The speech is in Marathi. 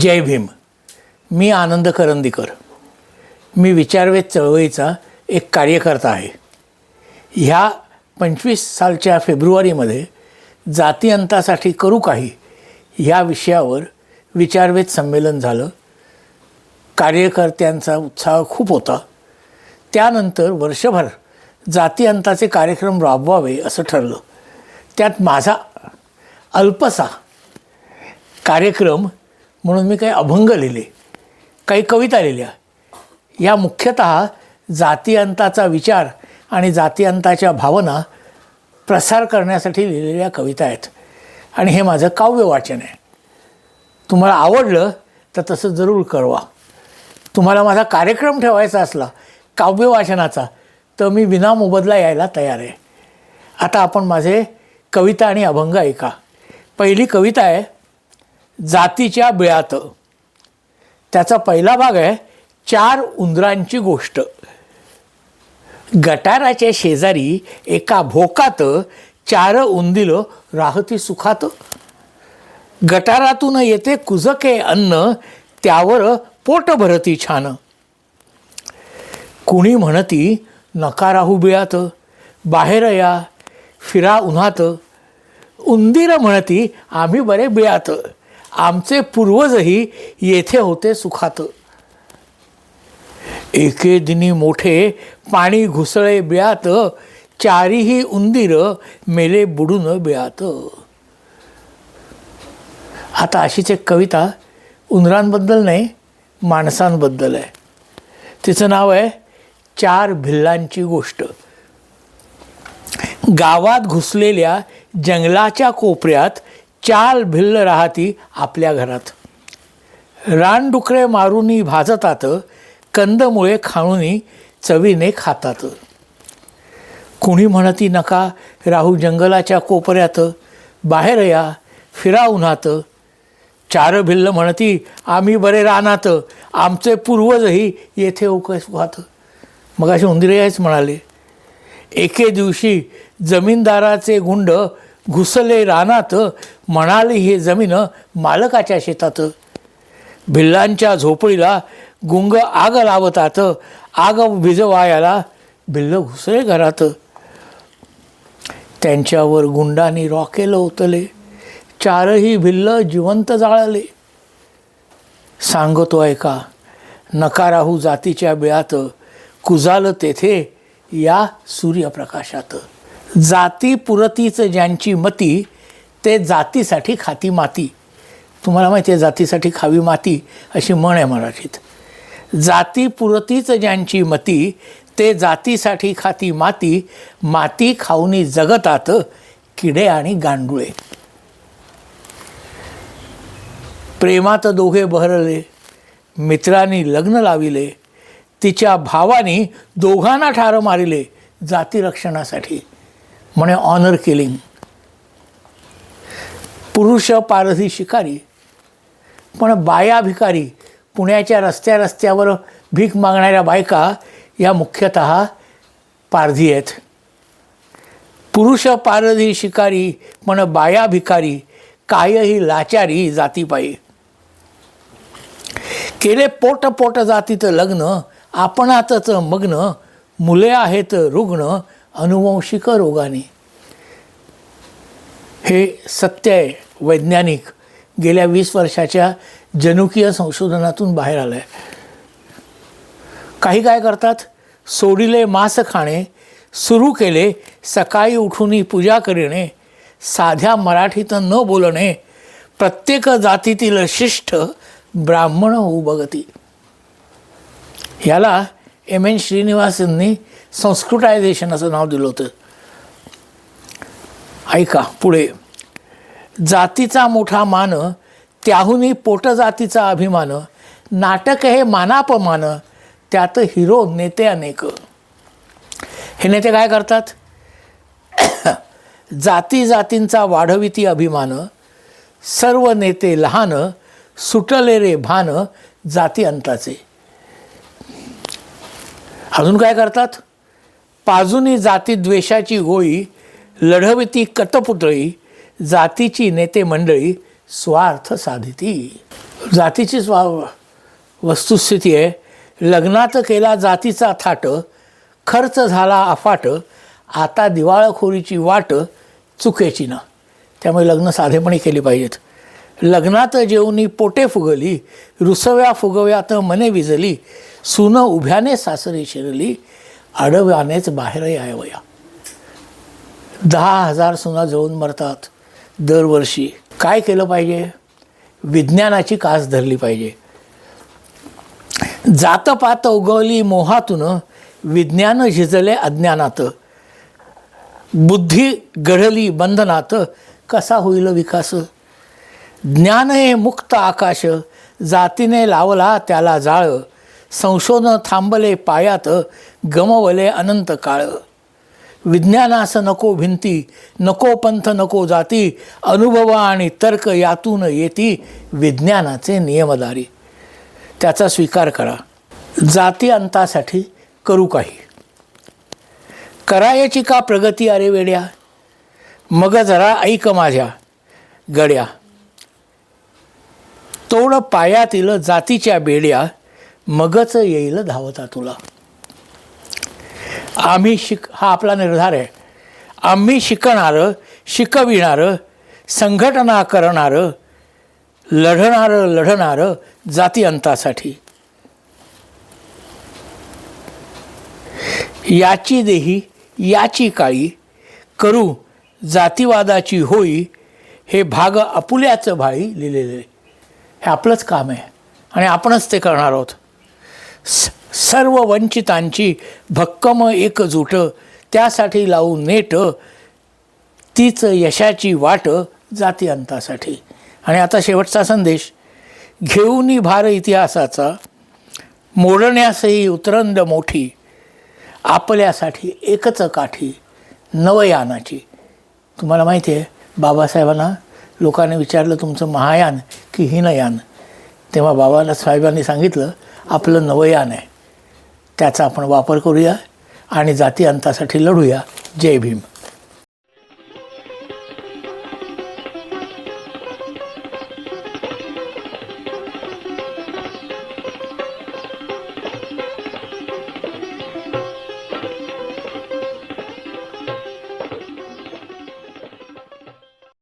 जय भीम. मी आनंद करंदीकर. मी विचारवेध चळवळीचा एक कार्यकर्ता आहे. ह्या पंचवीस सालच्या फेब्रुवारीमध्ये जातीअंतासाठी करू काही ह्या विषयावर विचारवेध संमेलन झालं. कार्यकर्त्यांचा उत्साह खूप होता. त्यानंतर वर्षभर जातीअंताचे कार्यक्रम राबवावे असं ठरलं. त्यात माझा अल्पसा कार्यक्रम म्हणून मी काही अभंग लिहिले काही कविता लिहिल्या. या मुख्यतः जातीयंताचा विचार आणि जातीअंताच्या भावना प्रसार करण्यासाठी लिहिलेल्या कविता आहेत. आणि हे माझं काव्य वाचन आहे. तुम्हाला आवडलं तर तसं जरूर कळवा. तुम्हाला माझा कार्यक्रम ठेवायचा असला काव्य वाचनाचा तर मी विना मोबदला यायला तयार आहे. आता आपण माझे कविता आणि अभंग ऐका. पहिली कविता आहे जातीच्या बिळात. त्याचा पहिला भाग आहे चार उंदरांची गोष्ट. गटाराच्या शेजारी एका भोकात चार उंदिल राहती सुखात. गटारातून येते कुजके अन्न त्यावर पोट भरती छान. कुणी म्हणती नका राहू बिळात बाहेर या फिरा उन्हात. उंदीर म्हणती आम्ही बरे बिळात. आमचे पूर्वजही येथे होते सुखात. एके दिनी मोठे पाणी घुसळे बिळात चारीही उंदीर मेले बुडून बिळात आता अशीच एक कविता उंदरांबद्दल नाही माणसांबद्दल आहे. तिचं नाव आहे चार भिल्लांची गोष्ट. गावात घुसलेल्या जंगलाच्या कोपऱ्यात चाल भिल्ल राहती आपल्या घरात. रानडुकरे मारूनी भाजतात कंदमुळे खाणूनी चवीने खातात. कुणी म्हणती नका राहू जंगलाच्या कोपऱ्यात बाहेर या फिरा उन्हात. चार भिल्ल म्हणती आम्ही बरे रानात आमचे पूर्वजही येथे उकस वाहत मग असे उंदिरेच म्हणाले. एके दिवशी जमीनदाराचे गुंड घुसले रानात म्हणाले हे जमीन मालकाच्या शेतात. भिल्लांच्या झोपडीला गुंग आग लावतात. आग विजवायाला भिल्ल घुसले घरात. त्यांच्यावर गुंडांनी रॉकेल ओतले. चारही भिल्ल जिवंत जाळले. सांगतो ऐका नकाराहू जातीच्या बिळात कुजाल तेथे या सूर्यप्रकाशात. जाती पुरतीचं ज्यांची मती ते जातीसाठी खाती माती. तुम्हाला माहिती आहे जातीसाठी खावी माती अशी म्हण आहे मराठीत. जाती पुरतीच ज्यांची मती ते जातीसाठी खाती माती माती खाऊनी जगतात किडे आणि गांडुळे. प्रेमात दोघे बहरले मित्रांनी लग्न लाविले तिच्या भावानी दोघांना ठार मारिले जाती रक्षणासाठी. म्हणे ऑनर किलिंग पुरुष पारधी शिकारी पण बाया भिकारी पुण्याच्या रस्त्या रस्त्यावर भीक मागणाऱ्या बायका या मुख्यतः पारधी आहेत. पुरुष पारधी शिकारी पण बाया भिकारी कायही लाचारी जातीपायी. केले पोट पोट जातीचं लग्न आपणातच मग्न मुले आहेत रुग्ण अनुवंशिक रोगाने. हे सत्य आहे वैज्ञानिक. गेल्या वीस वर्षाच्या जनुकीय संशोधनातून बाहेर आलं आहे काही काय करतात? सोडिले मांस खाणे सुरू केले सकाळी उठून पूजा करणे साध्या मराठीत न बोलणे प्रत्येक जातीतील शिष्ट ब्राह्मण होऊ बघती. याला एम एन श्रीनिवास यांनी संस्कृटायझेशन असं नाव दिलं होतं. ऐका पुढे. जातीचा मोठा मान त्याहूनही पोटजातीचा अभिमान नाटक हे मानापमान त्यात हिरो नेते अनेक. हे नेते काय करतात? जाती जातींचा वाढविती अभिमान सर्व नेते लहान सुटले रे भान जाती अंताचे. अजून काय करतात? पाजुनी जाती द्वेषाची गोळी लढविती कटपुतळी जातीची नेते मंडळी स्वार्थ साधिती. जातीची स्वा वस्तुस्थिती आहे. लग्नात केला जातीचा थाट खर्च झाला अफाट आता दिवाळखोरीची वाट चुकेची ना. त्यामुळे लग्न साधेपणी केली पाहिजेत. लग्नात जेवणी पोटे फुगली रुसव्या फुगव्यात मने विजली सुन उभ्याने सासरी शिरली आडव्यानेच बाहेर यावया दहा हजार सुना जळून मरतात. दरवर्षी काय केलं पाहिजे? विज्ञानाची कास धरली पाहिजे. जातपात उगवली मोहातून विज्ञान झिजले अज्ञानात. बुद्धी गढली बंधनात कसा होईल विकास? ज्ञान हे मुक्त आकाश जातीने लावला त्याला जाळ संशोधन थांबले पायात गमवले अनंत काळ. विज्ञानास नको भिंती नको पंथ नको जाती अनुभव आणि तर्क यातून येती विज्ञानाचे नियमदारी. त्याचा स्वीकार करा. जाती अंतासाठी करू काही. करायची का प्रगती अरे वेड्या? मग जरा ऐक माझ्या गड्या. तोड पायातील जातीच्या बेड्या मगच येईल धावता तुला. आम्ही शिक हा आपला निर्धार आहे. आम्ही शिकणारं शिकविणारं संघटना करणारं लढणारं लढणारं जाती अंतासाठी. याची देही याची काळी करू जातीवादाची होई हे भाग आपुल्याचं भाळी लिहिलेले. हे आपलंच काम आहे आणि आपणच ते करणार आहोत. स सर्व वंचितांची भक्कम एकजूट त्यासाठी लावून नेट तीच यशाची वाट जाती अंतासाठी. आणि आता शेवटचा संदेश घेऊनी भार इतिहासाचा मोडण्यासही उतरंद मोठी आपल्यासाठी एकच काठी नवयानाची. तुम्हाला माहिती आहे बाबासाहेबांना लोकांनी विचारलं तुमचं महायान की हिनयान? तेव्हा बाबाला साहेबांनी सांगितलं आपलं नवयान आहे. त्याचा आपण वापर करूया आणि जाती अंतासाठी लढूया. जय भीम.